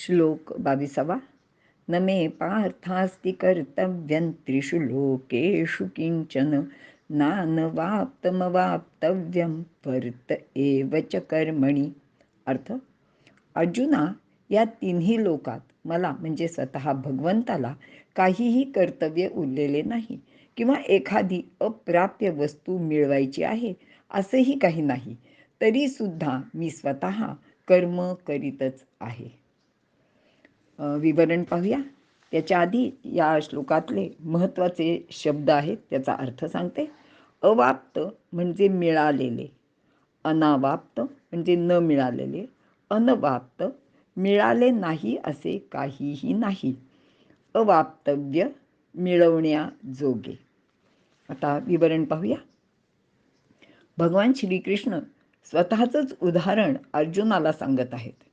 श्लोक बावीसावा. न मे पार्थास्ति कर्तव्यं त्रिषु लोकेषु किंचन नानवाप्तमवाप्तव्यं वर्त एव च कर्मणी. अर्थ अर्जुना या तिन्ही लोकात मला म्हणजे स्वतः भगवंताला काहीही कर्तव्य उरलेले नाही किंवा एखादी अप्राप्य वस्तू मिळवायची आहे असंही काही नाही. तरीसुद्धा मी स्वतः कर्म करीतच आहे. विवरण पाहूया. त्याच्या आधी या श्लोकातले महत्त्वाचे शब्द आहेत त्याचा अर्थ सांगते. अवाप्त म्हणजे मिळालेले. अनावाप्त म्हणजे न मिळालेले. अनवाप्त मिळाले नाही असे काहीही नाही. अवाप्तव्य मिळवण्याजोगे. आता विवरण पाहूया. भगवान श्रीकृष्ण स्वतःचंच उदाहरण अर्जुनाला सांगत आहेत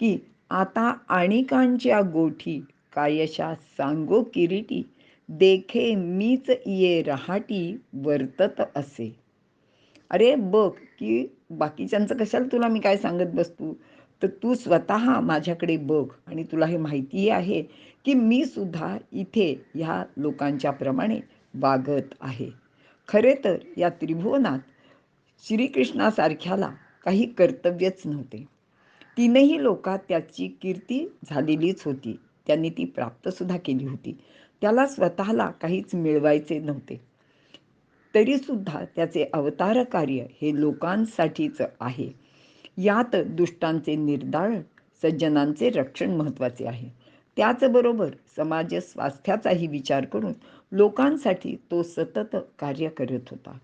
की आता आणिकांच्या गोठी कायशा सांगो किरीटी देखे मीच ये रहाटी वर्तत असे. अरे बघ की बाकीच्यांचं कशाला तुला मी काय सांगत बसतू? तर तू स्वतः माझ्याकडे बघ आणि तुला हे माहिती आहे की मी सुद्धा इथे ह्या लोकांच्या प्रमाणे वागत आहे. खरे तर या त्रिभुवनात श्रीकृष्णासारख्याला काही कर्तव्यच नव्हते. तीनही लोकात त्याची कीर्ती झालेलीच होती. त्यांनी ती प्राप्तसुद्धा केली होती. त्याला स्वतःला काहीच मिळवायचे नव्हते. तरीसुद्धा त्याचे अवतार कार्य हे लोकांसाठीच आहे. यात दुष्टांचे निर्दाळ सज्जनांचे रक्षण महत्त्वाचे आहे. त्याचबरोबर समाज स्वास्थ्याचाही विचार करून लोकांसाठी तो सतत कार्य करत होता.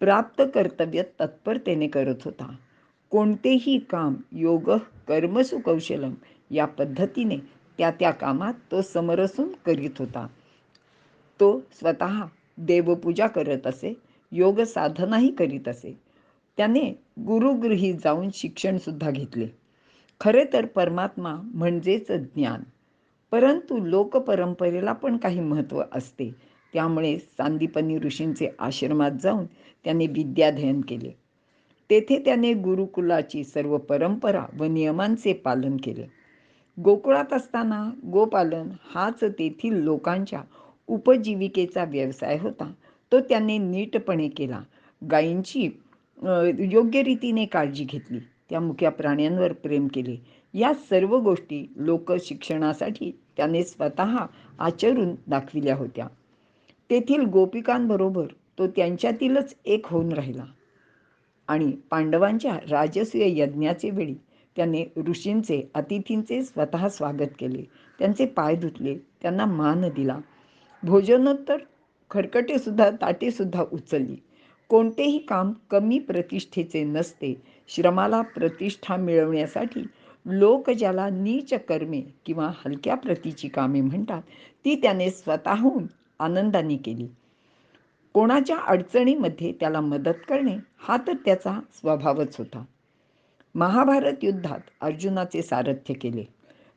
प्राप्त कर्तव्य तत्परतेने करत होता. कोणतेही काम योग कर्मसु कौशलम या पद्धतीने त्या त्या कामात तो समरसून करीत होता. तो स्वतः देवपूजा करत असे योग साधनाही करीत असे. त्याने गुरुगृही जाऊन शिक्षणसुद्धा घेतले. खरे तर परमात्मा म्हणजेच ज्ञान. परंतु लोकपरंपरेला पण काही महत्त्व असते. त्यामुळे सांदीपनी ऋषींचे आश्रमात जाऊन त्याने विद्याध्ययन केले. तेथे त्याने गुरुकुलाची सर्व परंपरा व नियमांचे पालन केले. गोकुळात असताना गोपालन हाच तेथील लोकांच्या उपजीविकेचा व्यवसाय होता. तो त्याने नीटपणे केला. गायींची योग्य रीतीने काळजी घेतली. त्या मुख्या प्राण्यांवर प्रेम केले. या सर्व गोष्टी लोक शिक्षणासाठी त्याने स्वतः आचरून दाखविल्या होत्या. तेथील गोपिकांबरोबर तो त्यांच्यातीलच एक होऊन राहिला. आणि पांडवांच्या राजसूय यज्ञाचे वेळी त्याने ऋषींचे अतिथींचे स्वतः स्वागत केले. त्यांचे पाय धुतले. त्यांना मान दिला. भोजनोत्तर खरकटेसुद्धा ताटेसुद्धा उचलली. कोणतेही काम कमी प्रतिष्ठेचे नसते. श्रमाला प्रतिष्ठा मिळवण्यासाठी लोक ज्याला नीच कर्मे किंवा हलक्या प्रतीची कामे म्हणतात ती त्याने स्वतःहून आनंदाने केली. कोणाच्या अडचणीमध्ये त्याला मदत करणे हा तर त्याचा स्वभावच होता. महाभारत युद्धात अर्जुनाचे सारथ्य केले.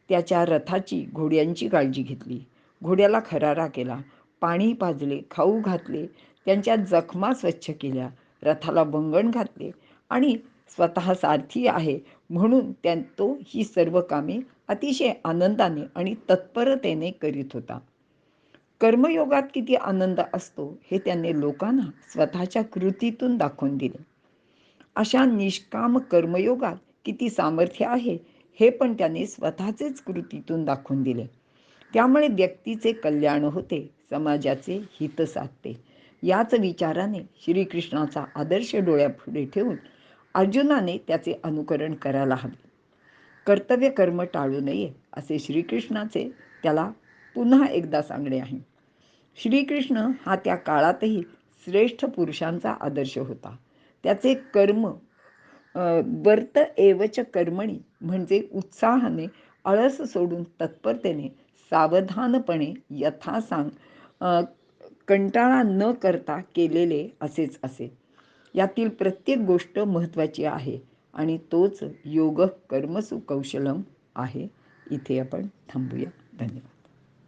त्याच्या रथाची घोड्यांची काळजी घेतली. घोड्याला खरारा केला. पाणी पाजले खाऊ घातले त्यांच्या जखमा स्वच्छ केल्या रथाला बंगण घातले आणि स्वतः सारथी आहे म्हणून त्या तो ही सर्व कामे अतिशय आनंदाने आणि तत्परतेने करीत होता. कर्मयोगात किती आनंद असतो हे त्याने लोकांना स्वतःच्या कृतीतून दाखवून दिले. अशा निष्काम कर्मयोगात किती सामर्थ्य आहे हे पण त्याने स्वतःचेच कृतीतून दाखवून दिले. त्यामुळे व्यक्तीचे कल्याण होते समाजाचे हित साधते. याच विचाराने श्रीकृष्णाचा आदर्श डोळ्यापुढे ठेवून अर्जुनाने त्याचे अनुकरण करायला हवे. कर्तव्य कर्म टाळू नये असे श्रीकृष्णाचे त्याला पुन्हा एकदा सांगणे आहे. श्रीकृष्ण हा त्या काळातही श्रेष्ठ पुरुषांचा आदर्श होता. त्याचे कर्म वर्त एवच कर्मणी म्हणजे उत्साहाने आळस सोडून तत्परतेने सावधानपणे यथासांग कंटाळा न करता केलेले असेच असे. यातील प्रत्येक गोष्ट महत्त्वाची आहे आणि तोच योग कर्मसु कौशलम आहे. इथे आपण थांबूया. धन्यवाद.